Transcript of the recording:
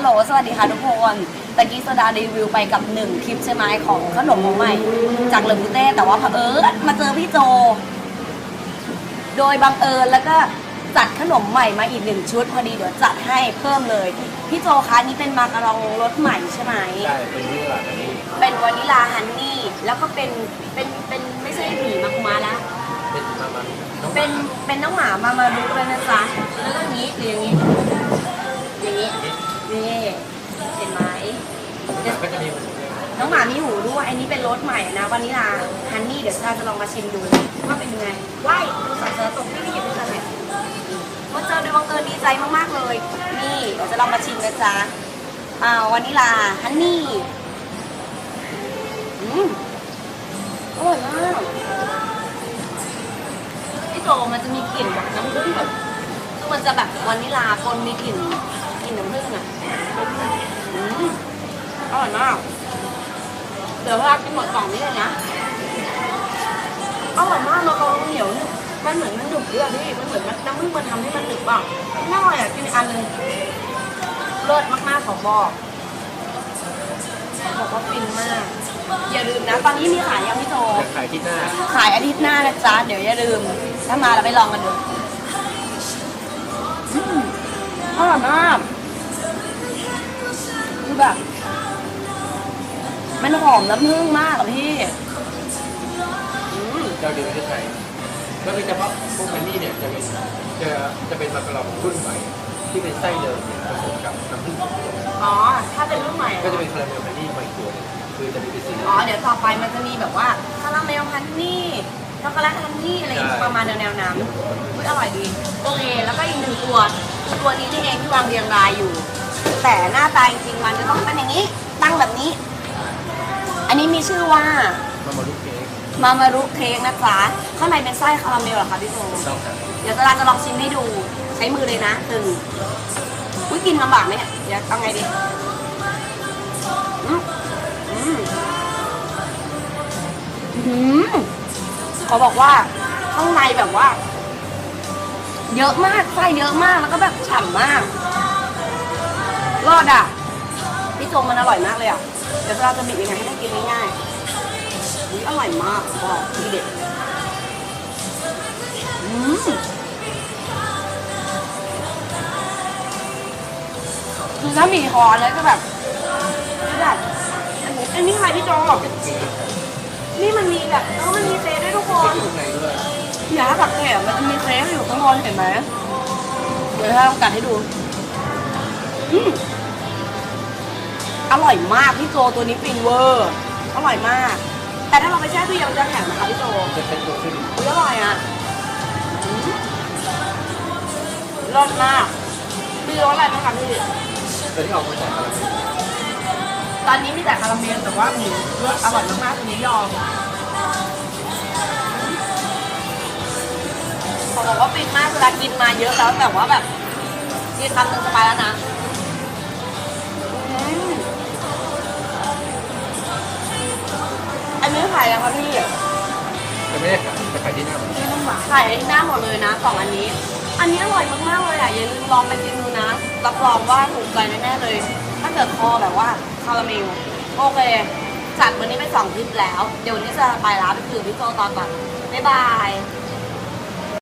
ฮัลโหล สวัสดีค่ะทุกคน ตะกี้โซดารีวิวไปกับหนึ่งคลิปใช่ไหมของขนมของใหม่ จากเลอบูเต้แต่ว่าเผอิญมาเจอพี่โจ โดยบังเอิญแล้วก็จัดขนมใหม่มาอีกหนึ่งชุดพอดีเดี๋ยวจัดให้เพิ่มเลย พี่โจคะนี่เป็นมาการองรสใหม่ใช่ไหม ใช่เป็นนี่แหละแต่นี่เป็นวานิลาฮันนี่แล้วก็เป็นเป็นเป็นไม่ใช่หมีมาคุมาแล้วเป็นมามันน้องเป็นเป็นน้องหมามามาดูเลยนะจ๊ะแล้วก็อย่างนี้หรืออย่างนี้ ก็จะมีเหมือนกันน้องหมามีหูด้วยอันนี้เป็นรสใหม่นะวานิลาฮันนี่เดี๋ยวเราจะลองมาชิมดูว่าเป็นยังไงว้ายดูสับเสือตกที่ไม่หยิบด้วยกันเลยมาเจอโดยบังเอิญดีใจมากๆเลย นี่เดี๋ยวจะลองมาชิมนะจ๊ะอ่าวานิลาฮันนี่อืมอร่อยมากพี่โจมันจะมีกลิ่นแบบน้ำผึ้งแบบคือมันจะแบบวานิลาปนมีกลิ่นกลิ่นน้ำผึ้งอะอืม อร่อยมากเดี๋ยวเรากินหมดกล่องนี้เลยนะอร่อยมากมาคองเหนียวเนี่ยมันเหมือนมันหนุบด้วยอะพี่มันเหมือนน้ำผึ้งมันทำให้มันหนึบอะน่าอร่อยอะกินอีกอันหนึงเลิศมากๆขอบอกบอกว่าฟินมาก อย่าลืมนะ ตอนนี้มีขายยังพี่โจจะขายที่หน้า ขายอาทิตย์หน้านะจ๊ะ เดี๋ยวอย่าลืม ถ้ามาเราไปลองกันดูอืมอร่อยมากคือแบบ มันหอมน้ำผึ้งมากอะพี่อืมเจ้าเดียวในประเทศไทยก็คือเฉพาะพวกมันนี่เนี่ยจะเป็นจะจะเป็นมากระลองรุ่นใหม่ที่เป็นไส้เดิมเนี่ยผสมกับน้ำผึ้งอ๋อ ถ้าเป็นรุ่นใหม่ก็จะเป็นคาราเมลมันนี่ใหม่ตัวหนึงคือจะมีเป็นสีอ๋อเดี๋ยวต่อไปมันจะมีแบบว่าคาราเมลฮันนี่ช็อกโกแลตฮันนี่อะไรอย่างเงี้ยประมาณแนวๆนั้นอุ๊ยอร่อยดี โอเค แล้วก็อีกหนึ่งตัวตัวนี้นี่เองที่วางเรียงรายอยู่ แต่หน้าตาจริงๆมันจะต้องเป็นอย่างนี้ ตั้งแบบนี้ อันนี้มีชื่อว่ามามาลูกเค้กมามารุเค้กนะจ๊ะข้างในเป็นไส้คาราเมลเหรอคะพี่โจต้องครับเดี๋ยวจะลาจะลองชิมให้ดูใช้มือเลยนะตึงอุ้ยกินลำบากไหมเนี่ยเดี๋ยวเอาไงดีอืมอืมอื้อหือขอบอกว่าข้างในแบบว่า เยอะมากไส้เยอะมากแล้วก็แบบฉ่ำมาก รอดอะ พี่โจมันอร่อยมากเลยอะ เดี๋ยวเราจะบีบยังไงให้ได้กินง่ายๆอุ๊ยอร่อยมากบอกทีเด็ดอืมคือถ้ามีคอแล้วก็แบบแบบอันนี้อันนี้ใครพี่จเป็นเค้กนี่มันมีแบบเออมันมีเซด้วยทุกคนอย่างในด้วยอย่าให้สังเกตมันจะมีเครปอยู่ข้างบนเห็นไหมเดี๋ยวให้ลองกัดให้ดูอืม อร่อยมากพี่โจตัวนี้ฟินเวอร์ อร่อยมาก แต่ถ้าเราไปแช่ตู้เย็นมันจะแข็งนะคะพี่โจมันจะเป็นตัวขึ้นอุ๊ยอร่อยอะอืมรสมากมีรสอะไรบ้างคะพี่ ตัวที่ออกมาจากคาราเมลตอนนี้มีแต่คาราเมลแต่ว่าหมูรสอร่อยมากๆตัวนี้ยอมขอบอกว่าฟินมากเวลากินมาเยอะแล้วแต่ว่าแบบกินคำหนึ่งสบายแล้วนะ คะพี่จะไม่ได้ขายจะขายที่หน้าขายที่หน้าหมดเลยนะสองอันนี้ อันนี้อร่อยมากๆเลยอะอย่าลืมลองไปกินดูนะ รับรองว่าถูกใจแน่ๆเลย ถ้าเกิดคอแบบว่าคาราเมลโอเคจัดวันนี้ไปสองคลิปแล้ว เดี๋ยววันนี้จะไปร้านไปคุยกับพี่โจตอนก่อนบ๊ายบาย